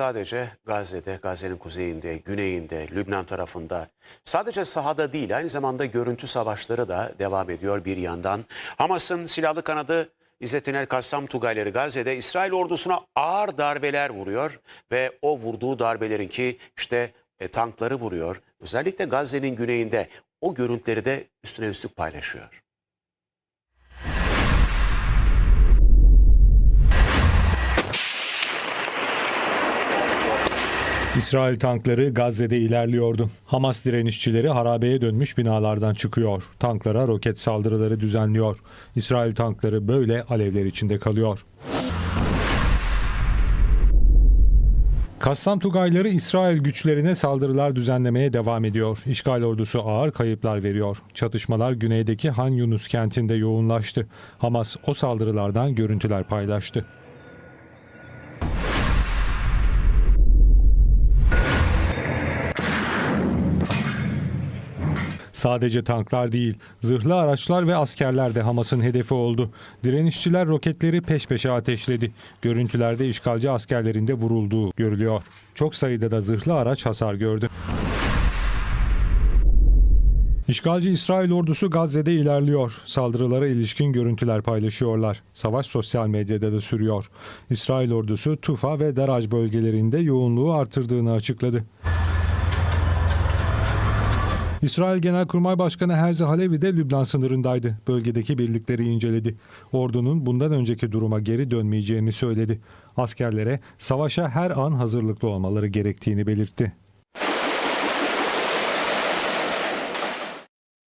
sadece Gazze'de, Gazze'nin kuzeyinde, güneyinde, Lübnan tarafında sadece sahada değil aynı zamanda görüntü savaşları da devam ediyor bir yandan. Hamas'ın silahlı kanadı İzzettin El Kassam Tugayları Gazze'de İsrail ordusuna ağır darbeler vuruyor ve o vurduğu darbelerin ki işte e, tankları vuruyor. Özellikle Gazze'nin güneyinde o görüntüleri de üstüne üstlük paylaşıyor. İsrail tankları Gazze'de ilerliyordu. Hamas direnişçileri harabeye dönmüş binalardan çıkıyor. Tanklara roket saldırıları düzenliyor. İsrail tankları böyle alevler içinde kalıyor. Kassam Tugayları İsrail güçlerine saldırılar düzenlemeye devam ediyor. İşgal ordusu ağır kayıplar veriyor. Çatışmalar güneydeki Han Yunus kentinde yoğunlaştı. Hamas o saldırılardan görüntüler paylaştı. Sadece tanklar değil, zırhlı araçlar ve askerler de Hamas'ın hedefi oldu. Direnişçiler roketleri peş peşe ateşledi. Görüntülerde işgalci askerlerin de vurulduğu görülüyor. Çok sayıda da zırhlı araç hasar gördü. İşgalci İsrail ordusu Gazze'de ilerliyor. Saldırılara ilişkin görüntüler paylaşıyorlar. Savaş sosyal medyada da sürüyor. İsrail ordusu Tufa ve Daraj bölgelerinde yoğunluğu artırdığını açıkladı. İsrail Genelkurmay Başkanı Herzi Halevi de Lübnan sınırındaydı. Bölgedeki birlikleri inceledi. Ordunun bundan önceki duruma geri dönmeyeceğini söyledi. Askerlere savaşa her an hazırlıklı olmaları gerektiğini belirtti.